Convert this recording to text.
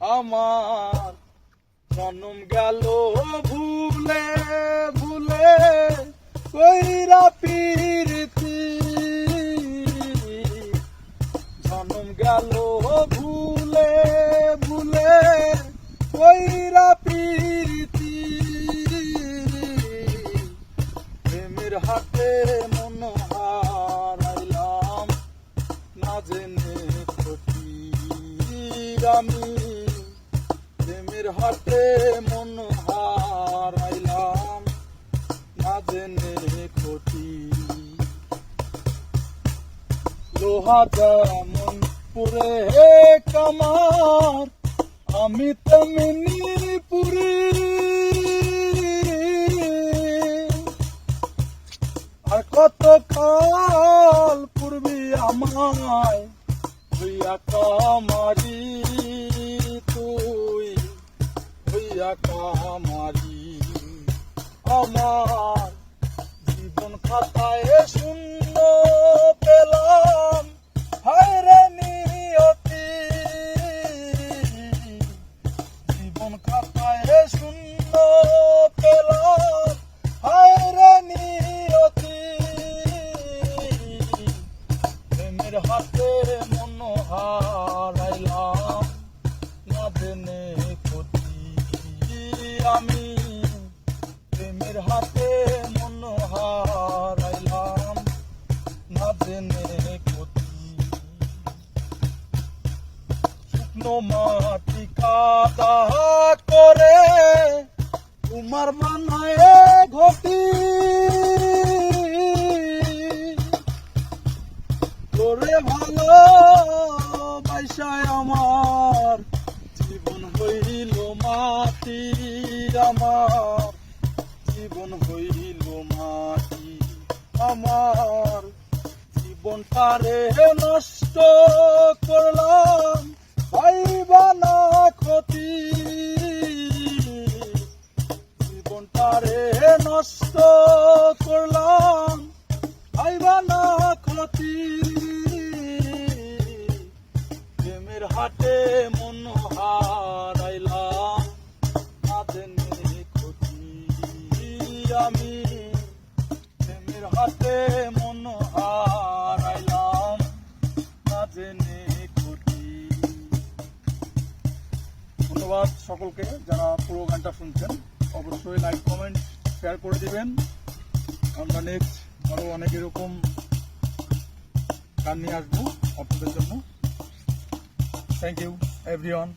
আমার জনম গেল ভুলে ভুলে কইরা পিরিতি। জনম গেল ভুলে ভুলে কইরা পিরিতি। প্রেমের হাতে মন হারাইলাম, না জেনে ক্ষতি আমি হাতে মন হারাইলাম, না জেনে ক্ষতি। লোহা যেমন পুরে কামার, আমি তেমনি পুরি আর কত কাল পূর্বি আমায় হইয়া কামারি তুই। হইয়া কামারি আমার জীবন খাতায় শূন্য পেলাম। হায় রে নিয়তি। জীবন খাতায় শূন্য পেলাম। হায় রে নিয়তি। প্রেমের হাতে মন হারাইলাম না আমি প্রেমের হাতে মন হারাইলাম না জেনে ক্ষতি শুকনো মাটি কাদা করে তোমার বানায় ঘটি। তোরে ভালো বাইসায় আমার জীবন হইল মাটি। আমার জীবন হইল মাটি। আমার জীবনটারে নষ্ট করলাম, পাইবা না ক্ষতি। জীবনটারে নষ্ট করলাম, পাইবা না ক্ষতি। প্রেমের হাটে মন হারাইলাম আমি, প্রেমের হাতে মন হারাইলাম ধন্যবাদ সকলকে যারা পুরো গানটা শুনছেন। অবশ্যই লাইক কমেন্ট শেয়ার করে দিবেন। আমরা নেক্সট আরও অনেক এরকম গান নিয়ে আসব আপনাদের জন্য। Thank you everyone